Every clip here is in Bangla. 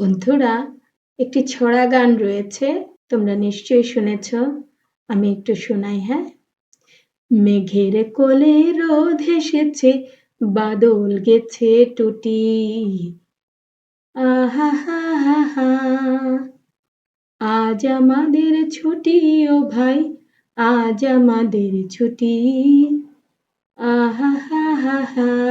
বন্ধুরা, একটি ছড়া গান রয়েছে, তোমরা নিশ্চয়ই শুনেছ। আমি একটু শোনাই হ্যাঁ? মেঘের কোলে রোদ এসেছে, বাদল গেছে টুটি। আহা, হা হা হা। আজ আমাদের ছুটি, ও ভাই, আজ আমাদের ছুটি। আহা, হা হা হা।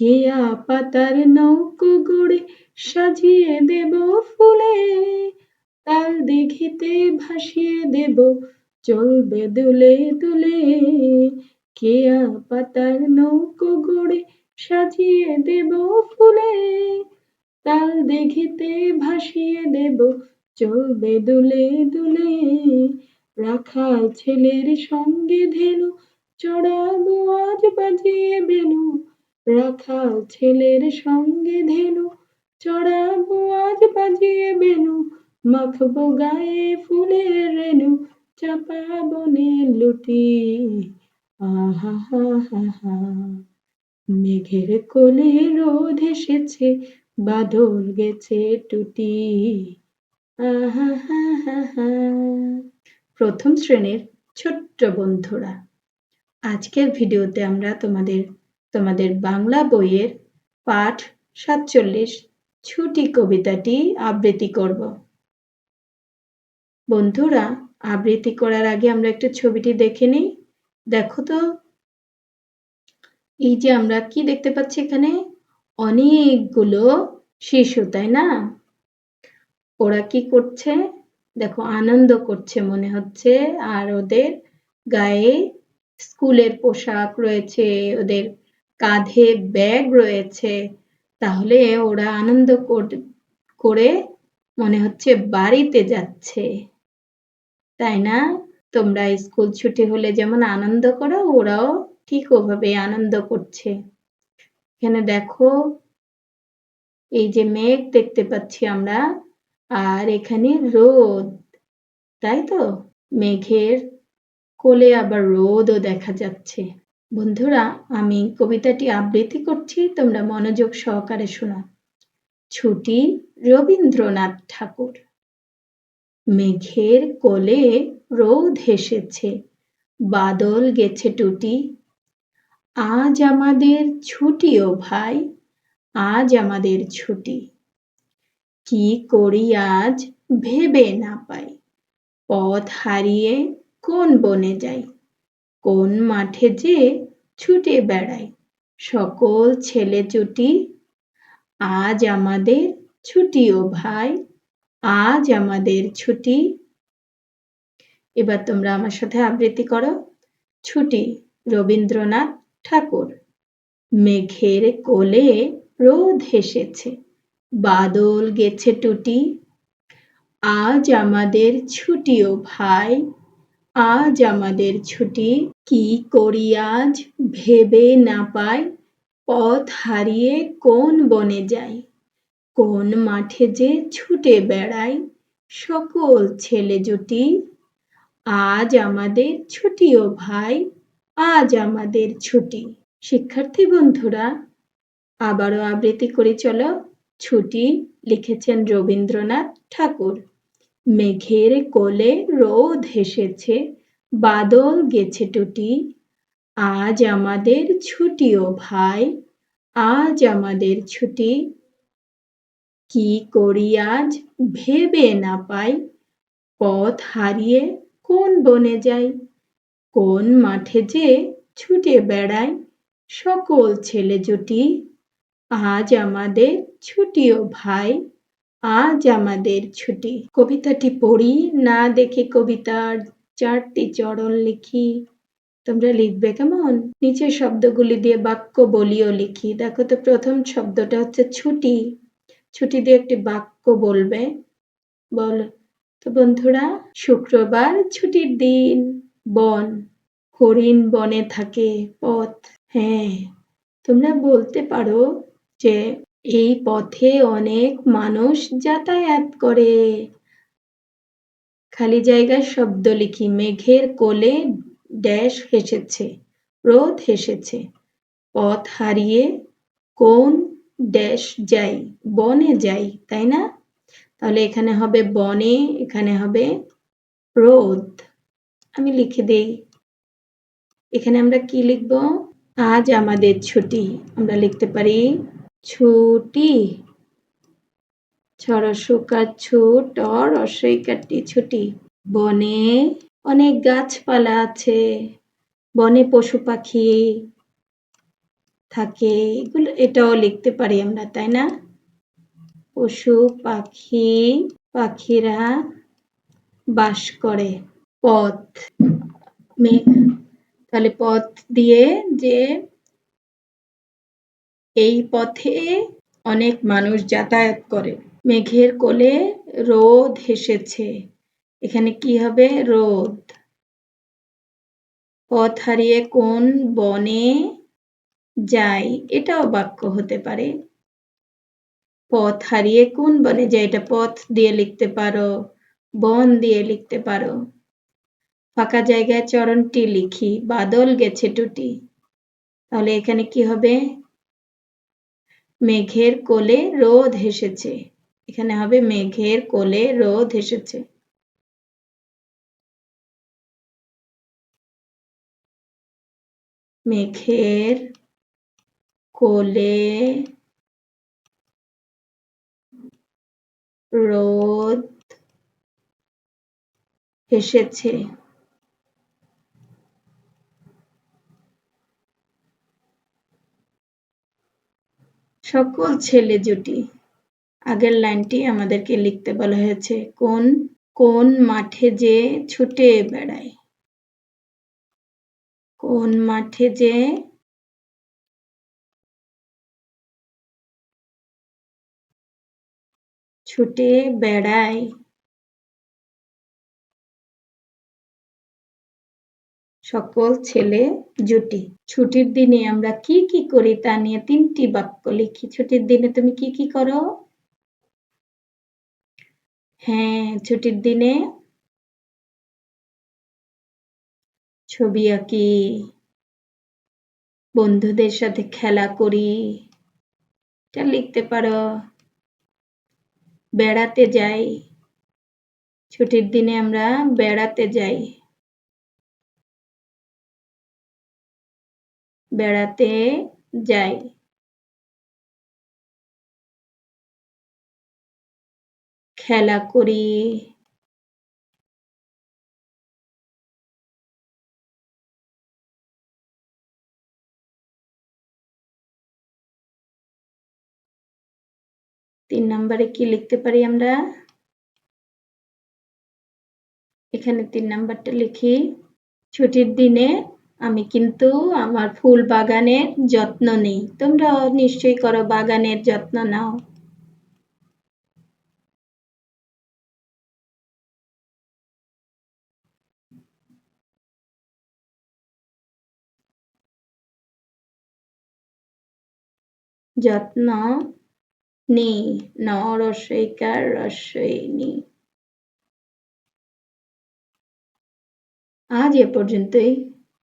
কেয়া পাতার নৌকো গড়ে সাজিয়ে দেব ফুলে। তাল দিঘিতে ভাসিয়ে দেব, চলবে দুলে দুলে। কেয়া পাতার নৌকো গড়ে সাজিয়ে দেব ফুলে। তাল দেখিতে ভাসিয়ে দেব, চলবে দুলে দুলে। রাখাল ছেলের সঙ্গে ধেনু, চড়াবো আজ বাজিয়ে বেনু। রাখাল ছেলের সঙ্গে ধেনু। চড়াবো আজ বাজিয়ে বেনু। মাখবো গায়ে ফুলের রেনু। চাপা বনে লুটি আহা, হা হা হা। মেঘের কোলে রোদ এসেছে, বাদল গেছে টুটি। আহা, হা হা হা। প্রথম শ্রেণির ছোট্ট বন্ধুরা, আজকের ভিডিওতে আমরা তোমাদের তোমাদের বাংলা বইয়ের পাঠ সাতচল্লিশ, ছুটি কবিতাটি আবৃত্তি করব। বন্ধুরা, আবৃত্তি করার আগে আমরা একটু ছবিটি দেখে নিই। দেখো তো। এই যে আমরা কি দেখতে পাচ্ছি এখানে? অনেকগুলো শিশু, তাই না? ওরা কি করছে? দেখো, আনন্দ করছে মনে হচ্ছে। আর ওদের গায়ে স্কুলের পোশাক রয়েছে, ওদের কাঁধে ব্যাগ রয়েছে, তাহলে ওরা আনন্দ করে মনে হচ্ছে বাড়িতে যাচ্ছে। তাই না? তোমরা স্কুল ছুটি হলে যেমন আনন্দ করো, ওরাও ঠিক ওভাবে আনন্দ করছে। এখানে দেখো, এই যে মেঘ দেখতে পাচ্ছি আমরা, আর এখানে রোদ, তাই তো? মেঘের কোলে আবার রোদও দেখা যাচ্ছে। বন্ধুরা, আমি কবিতাটি আবৃত্তি করছি, তোমরা মনোযোগ সহকারে শোনো। ছুটি রবীন্দ্রনাথ ঠাকুর। মেঘের কোলে রোদ হেসেছে, বাদল গেছে টুটি। আজ আমাদের ছুটি ও ভাই, আজ আমাদের ছুটি। কি করি আজ ভেবে না পাই, পথ হারিয়ে কোন বনে যাই। কোন মাঠে যে ছুটে বেড়াই? সকল ছেলে চুটি, আজ আমাদের ছুটি ও ভাই, আজ আমাদের ছুটি। এবার তোমরা আমার সাথে আবৃত্তি করো। ছুটি, রবীন্দ্রনাথ ঠাকুর। মেঘের কোলে রোদ হেসেছে, বাদল গেছে টুটি। আজ আমাদের ছুটি ও ভাই আজ আমাদের ছুটি। কি করি আজ? ভেবে না পাই। পথ হারিয়ে কোন বনে যাই? কোন মাঠে যে ছুটে বেড়াই? সকল ছেলে জুটি। আজ আমাদের ছুটি ও ভাই, আজ আমাদের ছুটি। শিক্ষার্থী বন্ধুরা, আবারও আবৃত্তি করে চলো। ছুটি লিখেছেন রবীন্দ্রনাথ ঠাকুর। মেঘের কোলে রোদ হেসেছে, বাদল গেছে টুটি। আজ আমাদের ছুটি ও ভাই, আজ আমাদের ছুটি। কি করি আজ ভেবে না পাই, পথ হারিয়ে কোন বনে যাই। কোন মাঠে যে ছুটে বেড়াই, সকল ছেলে জুটি। আজ আমাদের ছুটি ও ভাই আজ আমাদের ছুটি। কবিতাটি পড়ি, না দেখে কবিতার চারটি চরণ লিখি। তোমরা লিখবে কেমন? নিচের শব্দগুলি দিয়ে বাক্য বলিও লিখি। দেখো তো, প্রথম শব্দটা হচ্ছে ছুটি। ছুটি দিয়ে একটি বাক্য বলবে। বল, তো বন্ধুরা, শুক্রবার ছুটির দিন। বন, হরিণ বনে থাকে পথ। হ্যাঁ তোমরা বলতে পারো যে এই পথে অনেক মানুষ যাতায়াত করে। খালি জায়গায় শব্দ লিখি, মেঘের কোলে ড্যাশ হেসেছে, রোদ হেসেছে। পথ হারিয়ে কোন ড্যাশ যাই, বনে যাই, তাই না? তাহলে এখানে হবে বনে, এখানে হবে রোদ। আমি লিখে দেই। এখানে আমরা কি লিখব? আজ আমাদের ছুটি। আমরা লিখতে পারি ছুটি। ছড়সকার ছুট অর অসৈকারটি ছুটি। বনে অনেক গাছপালা আছে। বনে পশু পাখি থাকে। এগুলো, এটাও লিখতে পারি আমরা, তাই না? পশু পাখি, পাখিরা বাস করে। পথ মেঘ তাহলে পথ দিয়ে যে এই পথে অনেক মানুষ যাতায়াত করে। মেঘের কোলে রোদ হেসেছে। এখানে কি হবে? রোদ। পথ হারিয়ে কোন বনে যাই, এটাও বাক্য হতে পারে। পথ হারিয়ে কোন বনে যায় এটা পথ দিয়ে লিখতে পারো, বন দিয়ে লিখতে পারো। ফাঁকা জায়গায় চরণটি লিখি, বাদল গেছে টুটি। তাহলে এখানে কি হবে? মেঘের কোলে রোদ হেসেছে। এখানে হবে মেঘের কোলে রোদ হেসেছে। মেঘের কোলে রোদ এসেছে সকল ছেলে জুটি। আগের লাইনটি আমাদেরকে লিখতে বলা হয়েছে, কোন কোন মাঠে যে ছুটে বেড়ায়। কোন মাঠে যে ছুটে বেড়ায়। সকল ছেলে জুটি। ছুটির দিনে আমরা কি কি করি তা নিয়ে তিনটি বাক্য লিখি। ছুটির দিনে তুমি কি কি করো? হ্যাঁ ছুটির দিনে ছবি আঁকি, বন্ধুদের সাথে খেলা করি, এটা লিখতে পারো। বেড়াতে যাই, ছুটির দিনে আমরা বেড়াতে যাই। বেড়াতে যাই। খেলা করি। তিন নম্বরে কি লিখতে পারি আমরা? এখানে তিন নাম্বারটা লিখি। ছুটির দিনে আমি কিন্তু আমার ফুল বাগানের যত্ন নেই। তোমরা নিশ্চয়ই করো বাগানের যত্ন নাও। যত্ন নেই ন রস্বইকার রস্বই নি আজ এ পর্যন্তই।